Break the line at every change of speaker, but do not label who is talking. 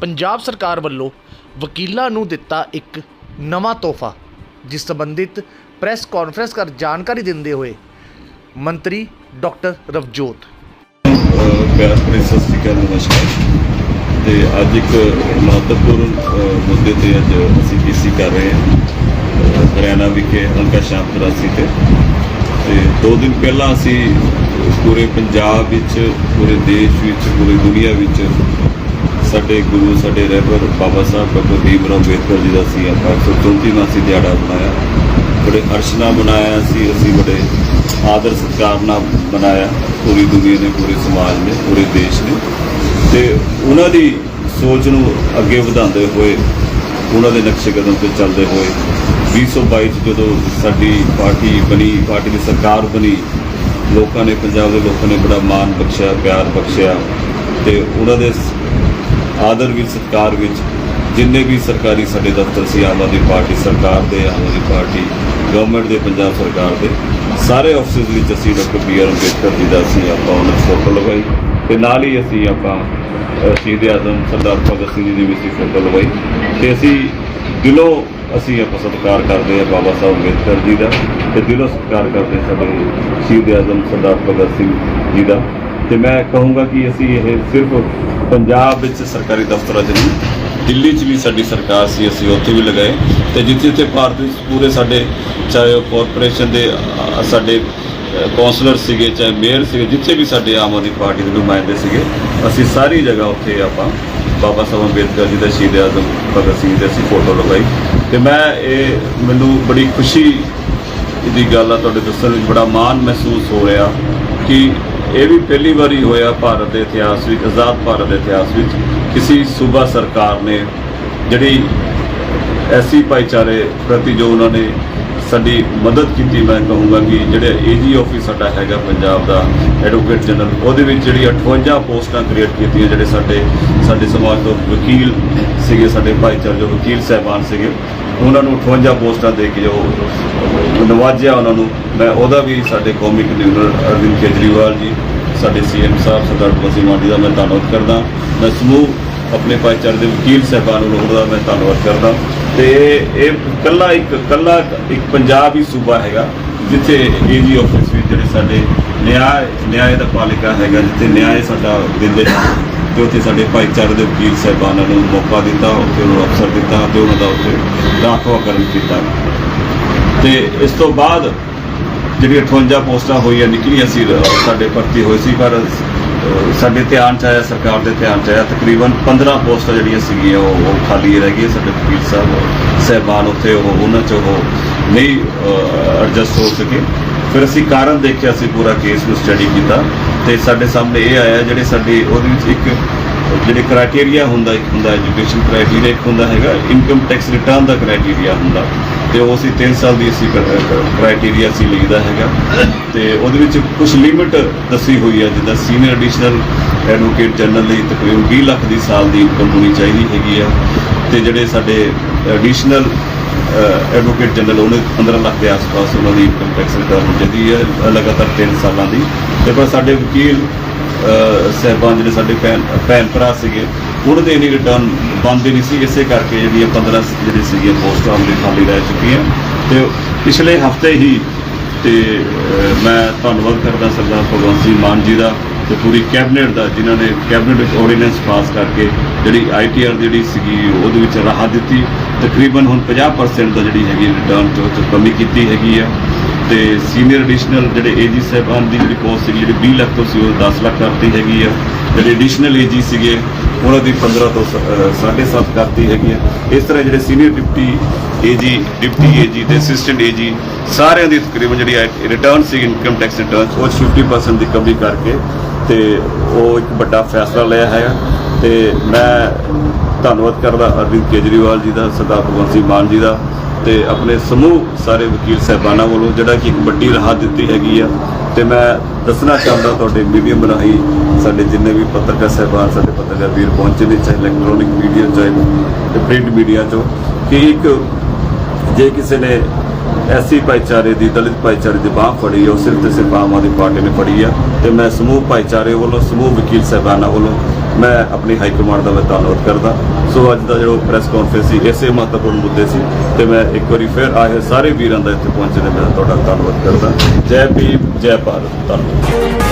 ਪੰਜਾਬ ਸਰਕਾਰ ਵੱਲੋਂ ਵਕੀਲਾਂ ਨੂੰ ਦਿੱਤਾ ਇੱਕ ਨਵਾਂ ਤੋਹਫਾ, ਜਿਸ ਸੰਬੰਧਿਤ ਪ੍ਰੈਸ ਕਾਨਫਰੰਸ ਕਰ ਜਾਣਕਾਰੀ ਦਿੰਦੇ ਹੋਏ ਮੰਤਰੀ ਡਾਕਟਰ ਰਵਜੋਤ।
ਪਿਆਰ ਭਰੀ, ਸਤਿ ਸ਼੍ਰੀ ਅਕਾਲ, ਨਮਸਕਾਰ। ਤੇ ਅੱਜ ਇੱਕ ਮਹੱਤਵਪੂਰਨ ਮੁੱਦੇ ਤੇ ਅੱਜ ਅਸੀਂ ਪੀਸੀ ਕਰ ਰਹੇ ਹਾਂ। ਹਰਿਆਣਾ ਵਿਖੇ ਹਲਕਾ ਸ਼ਾਮ 83 ਤੇ। ਤੇ ਦੋ ਦਿਨ ਪਹਿਲਾਂ ਅਸੀਂ ਪੂਰੇ ਪੰਜਾਬ ਵਿੱਚ, ਪੂਰੇ ਦੇਸ਼ ਵਿੱਚ, ਪੂਰੀ ਦੁਨੀਆ ਵਿੱਚ ਸਾਡੇ ਗੁਰੂ, ਸਾਡੇ ਰਹਿਬਰ ਬਾਬਾ ਸਾਹਿਬ ਡਾਕਟਰ ਭੀਮ ਰਾਓ ਅੰਬੇਦਕਰ ਜੀ ਦਾ ਸੀ ਆਪਾਂ 134ਵਾਂ ਸੀ ਦਿਹਾੜਾ ਮਨਾਇਆ। ਬੜੇ ਅਰਸ਼ ਨਾਲ ਮਨਾਇਆ ਸੀ, ਅਸੀਂ ਬੜੇ ਆਦਰ ਸਤਿਕਾਰ ਨਾਲ ਬਣਾਇਆ ਪੂਰੀ ਦੁਨੀਆ ਨੇ, ਪੂਰੇ ਸਮਾਜ ਨੇ, ਪੂਰੇ ਦੇਸ਼ ਨੇ। ਤੇ ਉਹਨਾਂ ਦੀ ਸੋਚ ਨੂੰ ਅੱਗੇ ਵਧਾਉਂਦੇ ਹੋਏ, ਉਹਨਾਂ ਦੇ ਨਕਸ਼ੇ ਕਦਮ ਤੇ ਚੱਲਦੇ ਹੋਏ 2022 ਚ ਜਦੋਂ ਸਾਡੀ ਪਾਰਟੀ ਬਣੀ, ਪਾਰਟੀ ਦੀ ਸਰਕਾਰ ਬਣੀ, ਲੋਕਾਂ ਨੇ, ਪੰਜਾਬ ਦੇ ਲੋਕਾਂ ਨੇ ਬੜਾ ਮਾਣ ਬਖਸ਼ਿਆ, ਪਿਆਰ ਬਖਸ਼ਿਆ। ਤੇ ਉਹਨਾਂ ਦੇ ਆਦਰ ਵਿੱਚ ਸਤਿਕਾਰ ਵਿੱਚ ਜਿੰਨੇ ਵੀ ਸਰਕਾਰੀ ਸਾਡੇ ਦਫ਼ਤਰ ਸੀ, ਆਮ ਆਦਮੀ ਪਾਰਟੀ ਸਰਕਾਰ ਦੇ, ਆਮ ਆਦਮੀ ਪਾਰਟੀ ਗਵਰਨਮੈਂਟ ਦੇ, ਪੰਜਾਬ ਸਰਕਾਰ ਦੇ, ਸਾਰੇ ਆਫਿਸਿਸ ਵਿੱਚ ਅਸੀਂ doctor B R Ambedkar ji ਦਾ ਅਸੀਂ ਆਪਾਂ ਉਹਨਾਂ ਦੀ ਫੋਟੋ ਲਗਾਈ ਤੇ ਨਾਲ ਹੀ ਅਸੀਂ ਆਪਾਂ ਸ਼ਹੀਦ ਆਜ਼ਮ ਸਰਦਾਰ ਭਗਤ ਸਿੰਘ ਜੀ ਦੀ ਵੀ ਅਸੀਂ ਫੋਟੋ ਲਗਾਈ ਤੇ ਅਸੀਂ ਦਿਲੋਂ ਅਸੀਂ ਆਪਾਂ ਸਤਿਕਾਰ ਕਰਦੇ ਹਾਂ ਬਾਬਾ ਸਾਹਿਬ ਅੰਬੇਦਕਰ ਜੀ ਦਾ ਤੇ ਦਿਲੋਂ ਸਤਿਕਾਰ ਕਰਦੇ ਸਾਡੇ ਸ਼ਹੀਦ ਆਜ਼ਮ ਸਰਦਾਰ ਭਗਤ ਸਿੰਘ ਜੀ ਦਾ। ਤੇ ਮੈਂ ਕਹੂੰਗਾ ਕਿ ਅਸੀਂ ਇਹ ਸਿਰਫ ਪੰਜਾਬ ਵਿੱਚ ਸਰਕਾਰੀ ਦਫ਼ਤਰਾਂ 'ਚ ਨਹੀਂ ਦਿੱਲੀ 'ਚ ਵੀ ਸਾਡੀ ਸਰਕਾਰ ਸੀ ਅਸੀਂ ਉੱਥੇ ਵੀ ਲਗਾਏ ਤੇ ਜਿੱਥੇ ਜਿੱਥੇ ਭਾਰਤ ਵਿੱਚ ਪੂਰੇ ਸਾਡੇ ਚਾਹੇ ਉਹ ਕਾਰਪੋਰੇਸ਼ਨ ਦੇ ਅ, ਸਾਡੇ ਕੌਂਸਲਰ ਸੀਗੇ ਚਾਹੇ ਮੇਅਰ ਸੀਗੇ ਜਿੱਥੇ ਵੀ ਸਾਡੇ ਆਮ ਆਦਮੀ ਪਾਰਟੀ ਦੇ ਨੁਮਾਇੰਦੇ ਸੀਗੇ ਅਸੀਂ ਸਾਰੀ ਜਗ੍ਹਾ ਉੱਥੇ ਆਪਾਂ ਬਾਬਾ ਸਾਹਿਬ ਅੰਬੇਦਕਰ ਜੀ ਦਾ ਸ਼ਹੀਦ ਆਜ਼ਮ ਭਗਤ ਸਿੰਘ ਦੀ ਅਸੀਂ ਫੋਟੋ ਲਗਾਈ ਤੇ ਮੈਂ ਇਹ ਮੈਨੂੰ ਬੜੀ ਖੁਸ਼ੀ ਦੀ ਗੱਲ ਆ ਤੁਹਾਡੇ ਦੱਸਣ ਵਿੱਚ ਬੜਾ ਮਾਣ ਮਹਿਸੂਸ ਹੋ ਰਿਹਾ ਕਿ ਇਹ ਵੀ ਪਹਿਲੀ ਵਾਰੀ ਹੋਇਆ ਭਾਰਤ ਦੇ ਇਤਿਹਾਸ ਵਿੱਚ, ਆਜ਼ਾਦ ਭਾਰਤ ਦੇ ਇਤਿਹਾਸ ਵਿੱਚ ਕਿਸੇ ਸੂਬਾ ਸਰਕਾਰ ਨੇ ਜਿਹੜੀ ਐਸੀ ਭਾਈਚਾਰੇ ਪ੍ਰਤੀ ਜੋ ਉਹਨਾਂ ਨੇ ਸਾਡੀ ਮਦਦ ਕੀਤੀ, ਮੈਂ ਕਹੂੰਗਾ ਕਿ ਜਿਹੜੇ ਏਜੀ ਆਫਿਸ ਸਾਡਾ ਹੈਗਾ ਪੰਜਾਬ ਦਾ ਐਡਵੋਕੇਟ ਜਨਰਲ ਉਹਦੇ ਵਿੱਚ ਜਿਹੜੀ 58 ਪੋਸਟਾਂ ਕ੍ਰੀਏਟ ਕੀਤੀਆਂ ਜਿਹੜੇ ਸਾਡੇ ਸਾਡੇ ਸਮਾਜ ਤੋਂ ਵਕੀਲ ਸੀਗੇ, ਸਾਡੇ ਭਾਈਚਾਰੇ ਜੋ ਵਕੀਲ ਸਹਿਬਾਨ ਸੀਗੇ ਉਹਨਾਂ ਨੂੰ 58 ਪੋਸਟਾਂ ਦੇ ਕੇ ਜੋ ਨਵਾਜਿਆ ਉਹਨਾਂ ਨੂੰ। ਮੈਂ ਉਹਦਾ ਵੀ ਸਾਡੇ ਕੌਮੀ ਕਨਵੀਨਰ ਅਰਵਿੰਦ ਕੇਜਰੀਵਾਲ ਜੀ, ਸਾਡੇ ਸੀਐਮ ਸਾਹਿਬ ਸਰਦਾਰ ਬਸੀ ਮਾਡੀ ਦਾ ਮੈਂ ਧੰਨਵਾਦ ਕਰਦਾ। ਮੈਂ ਸਮੂਹ ਆਪਣੇ ਭਾਈਚਾਰੇ ਦੇ ਵਕੀਲ ਸਹਿਬਾਨ ਨੂੰ ਉਹਦਾ ਮੈਂ ਧੰਨਵਾਦ ਕਰਦਾ। ਤੇ ਇਹ ਇਹ ਕੱਲਾ ਇੱਕ ਕੱਲਾ ਇੱਕ ਪੰਜਾਬ ਹੀ ਸੂਬਾ ਹੈਗਾ, ਜਿੱਥੇ ਏਜੀ ਆਫਿਸ ਵੀ ਜਿਹੜੇ ਸਾਡੇ ਨਿਆਂ ਨਿਆਂ ਦਾ ਪਾਲਿਕਾ ਹੈਗਾ, ਜਿੱਥੇ ਨਿਆਂ ਸਾਡਾ ਦਿੰਦੇ ਤੇ ਉੱਥੇ ਸਾਡੇ ਭਾਈਚਾਰੇ ਦੇ ਵਕੀਲ ਸਾਹਿਬਾਨਾਂ ਨੂੰ ਮੌਕਾ ਦਿੱਤਾ, ਉੱਥੇ ਉਹਨਾਂ ਨੂੰ ਅਫਸਰ ਦਿੱਤਾ ਤੇ ਉਹਨਾਂ ਦਾ ਉੱਥੇ ਰਾਖਵਾਂਕਰਨ ਕੀਤਾ। ਤੇ ਇਸ ਤੋਂ ਬਾਅਦ ਜਿਹੜੀ 58 ਪੋਸਟਾਂ ਹੋਈਆਂ, ਨਿਕਲੀਆਂ ਸੀ, ਸਾਡੇ ਭਰਤੀ ਹੋਏ ਸੀ, ਪਰ ਸਾਡੇ ਧਿਆਨ ਚ ਆਇਆ, ਸਰਕਾਰ ਦੇ ਧਿਆਨ ਚ ਆਇਆ, ਤਕਰੀਬਨ 15 ਪੋਸਟਾਂ ਜਿਹੜੀਆਂ ਸੀਗੀਆਂ, ਉਹ ਉਹ ਖਾਲੀ ਰਹਿ ਗਈਆਂ ਸਾਡੇ ਵਕੀਲ ਸਾਹਿਬ, ਸਹਿਬਾਨ ਉੱਥੇ, ਉਹ, ਉਹਨਾਂ ਚ ਉਹ ਨਹੀਂ ਐਡਜਸਟ ਹੋ ਸਕੇ। ਫਿਰ ਅਸੀਂ ਕਾਰਨ ਦੇਖਿਆ ਸੀ, ਪੂਰਾ ਕੇਸ ਨੂੰ ਸਟੱਡੀ ਕੀਤਾ। ਤੇ ਸਾਡੇ ਸਾਹਮਣੇ ਇਹ ਆਇਆ ਜਿਹੜੇ ਸਾਡੇ ਉਹਦੇ ਵਿੱਚ ਇੱਕ ਜਿਹੜੇ ਕ੍ਰਾਈਟੇਰੀਆ ਹੁੰਦਾ, ਇੱਕ ਹੁੰਦਾ ਐਜੂਕੇਸ਼ਨ ਕ੍ਰਾਈਟੇਰੀਆ ਇੱਕ ਹੁੰਦਾ ਹੈਗਾ ਇਨਕਮ ਟੈਕਸ ਰਿਟਰਨ ਦਾ ਕ੍ਰਾਈਟੇਰੀਆ ਹੁੰਦਾ ਤੇ ਉਹ ਅਸੀਂ 3 ਸਾਲ ਦੀ ਅਸੀਂ ਕ੍ਰਾਈਟੇਰੀਆ ਅਸੀਂ ਲਈਦਾ ਹੈਗਾ ਤੇ ਉਹਦੇ ਵਿੱਚ ਕੁਝ ਲਿਮਿਟ ਦੱਸੀ ਹੋਈ ਹੈ ਜਿੱਦਾਂ ਸੀਨੀਅਰ ਐਡੀਸ਼ਨਲ ਐਡਵੋਕੇਟ ਜਨਰਲ ਲਈ ਤਕਰੀਬਨ 20 ਲੱਖ ਦੀ ਸਾਲ ਦੀ ਇਨਕਮ ਹੋਣੀ ਚਾਹੀਦੀ ਹੈਗੀ ਆ ਤੇ ਜਿਹੜੇ ਸਾਡੇ ਐਡੀਸ਼ਨਲ ਐਡਵੋਕੇਟ ਜਨਰਲ ਉਹਨੇ 15 ਲੱਖ ਦੇ ਆਸ-ਪਾਸ ਉਹਨਾਂ ਦੀ ਇਨਕਮ ਟੈਕਸ ਰਿਟਰਨ ਹੋਣੀ ਹੈ ਲਗਾਤਾਰ 3 ਸਾਲਾਂ ਦੀ। ਤੇ ਪਰ ਸਾਡੇ ਵਕੀਲ, ਅਹ, ਸਹਿਬਾਨ ਜਿਹੜੇ ਸਾਡੇ ਭੈਣ ਭੈਣ ਭਰਾ ਸੀਗੇ, ਉਹਨਾਂ ਦੇ ਨਹੀਂ ਰਿਟਰਨ ਬੰਦੇ ਨਹੀਂ ਸੀ। ਇਸੇ ਕਰਕੇ ਜਿਹੜੀਆਂ 15 ਜਿਹੜੀ ਸੀਗੀਆਂ ਪੋਸਟਾਂ ਉਹਦੇ ਖਾਲੀ ਰਹਿ ਚੁੱਕੀਆਂ। ਤੇ ਪਿਛਲੇ ਹਫ਼ਤੇ ਹੀ, ਤੇ ਮੈਂ ਧੰਨਵਾਦ ਕਰਦਾ ਸਰਦਾਰ ਭਗਵੰਤ ਸਿੰਘ ਮਾਨ ਜੀ ਦਾ ਤੇ ਪੂਰੀ ਕੈਬਨਿਟ ਦਾ, ਜਿਨ੍ਹਾਂ ਨੇ ਕੈਬਨਿਟ ਵਿੱਚ ਆਰਡੀਨੈਂਸ ਪਾਸ ਕਰਕੇ ਜਿਹੜੀ ਆਈਟੀਆਰ ਜਿਹੜੀ ਸੀਗੀ, ਉਹਦੇ ਵਿੱਚ ਰਾਹਤ ਦਿੱਤੀ। ਤਕਰੀਬਨ ਹੁਣ 50% ਦਾ ਜਿਹੜੀ ਹੈਗੀ ਰਿਟਰਨ 'ਚ ਤੋਂ ਕਮੀ ਕੀਤੀ ਹੈਗੀ ਆ। ਤੇ ਸੀਨੀਅਰ ਐਡੀਸ਼ਨਲ ਜਿਹੜੇ ਏਜੀ ਸਾਹਿਬਾਨ ਦੀ ਜਿਹੜੀ ਪੋਸਟ ਸੀਗੀ, ਜਿਹੜੀ 20 ਲੱਖ ਤੋਂ ਸੀ, ਉਹ 10 ਲੱਖ ਕਰਤੀ ਹੈਗੀ ਆ। ਜਿਹੜੇ ਐਡੀਸ਼ਨਲ ਏਜੀ ਸੀਗੇ, ਉਹਨਾਂ ਦੀ 15 ਤੋਂ 7.5 ਕਰਤੀ ਹੈਗੀ ਆ। ਇਸ ਤਰ੍ਹਾਂ ਜਿਹੜੇ senior deputy AG deputy AG ਤੇ ਅਸਿਸਟੈਂਟ ਏਜੀ ਸਾਰਿਆਂ ਦੀ ਤਕਰੀਬਨ ਜਿਹੜੀ ਰਿਟਰਨ ਸੀ ਇਨਕਮ ਟੈਕਸ ਰਿਟਰਨ ਉਹ 'ਚ 50% ਦੀ ਕਮੀ ਕਰਕੇ ਤੇ ਉਹ ਇੱਕ ਵੱਡਾ ਫੈਸਲਾ ਲਿਆ ਹੈਗਾ ਤੇ ਮੈਂ ਧੰਨਵਾਦ ਕਰਦਾ ਅਰਵਿੰਦ ਕੇਜਰੀਵਾਲ ਜੀ ਦਾ ਸਰਦਾਰ ਭਗਵੰਤ ਸਿੰਘ ਮਾਨ ਜੀ ਦਾ ਤੇ ਆਪਣੇ ਸਮੂਹ ਸਾਰੇ ਵਕੀਲ ਸਹਿਬਾਨਾਂ ਵੱਲੋਂ ਜਿਹੜਾ ਕਿ ਇੱਕ ਵੱਡੀ ਰਾਹਤ ਦਿੱਤੀ ਹੈਗੀ ਆ। ਤੇ ਮੈਂ ਦੱਸਣਾ ਚਾਹੁੰਦਾ ਤੁਹਾਡੇ ਮੀਡੀਅਮ ਰਾਹੀਂ ਸਾਡੇ ਜਿੰਨੇ ਵੀ ਪੱਤਰਕਾਰ ਸਹਿਬਾਨ ਸਾਡੇ ਪੱਤਰਕਾਰ ਵੀਰ ਪਹੁੰਚੇ ਨੇ ਚਾਹੇ ਇਲੈਕਟ੍ਰੋਨਿਕ ਮੀਡੀਆ ਚਾਹੇ ਤੇ ਪ੍ਰਿੰਟ ਮੀਡੀਆ ਚੋਂ ਕਿ ਇੱਕ ਜੇ ਕਿਸੇ ਨੇ ਐਸੀ ਭਾਈਚਾਰੇ ਦੀ ਦਲਿਤ ਭਾਈਚਾਰੇ ਦੀ ਬਾਹ ਫੜੀ ਹੈ, ਉਹ ਸਿਰਫ ਤੇ ਸਿਰਫ ਆਮ ਆਦਮੀ ਪਾਰਟੀ ਨੇ ਫੜੀ ਆ। ਤੇ ਮੈਂ ਸਮੂਹ ਭਾਈਚਾਰੇ ਵੱਲੋਂ ਸਮੂਹ ਵਕੀਲ ਸਹਿਬਾਨਾਂ ਵੱਲੋਂ ਮੈਂ ਆਪਣੀ ਹਾਈ ਕਮਾਂਡ ਦਾ ਮੈਂ ਧੰਨਵਾਦ ਕਰਦਾ। ਸੋ ਅੱਜ ਦਾ ਜਿਹੜਾ ਪ੍ਰੈਸ ਕਾਨਫਰੰਸ ਸੀ, ਇਸੇ ਮਹੱਤਵਪੂਰਨ ਮੁੱਦੇ ਸੀ ਤੇ ਮੈਂ ਇੱਕ ਵਾਰੀ ਫਿਰ ਆਏ ਸਾਰੇ ਵੀਰਾਂ ਦਾ ਇੱਥੇ ਪਹੁੰਚਣ ਦਾ ਮੈਂ ਤੁਹਾਡਾ ਧੰਨਵਾਦ ਕਰਦਾ। ਜੈ ਭੀਮ, ਜੈ ਭਾਰਤ। ਧੰਨਵਾਦ।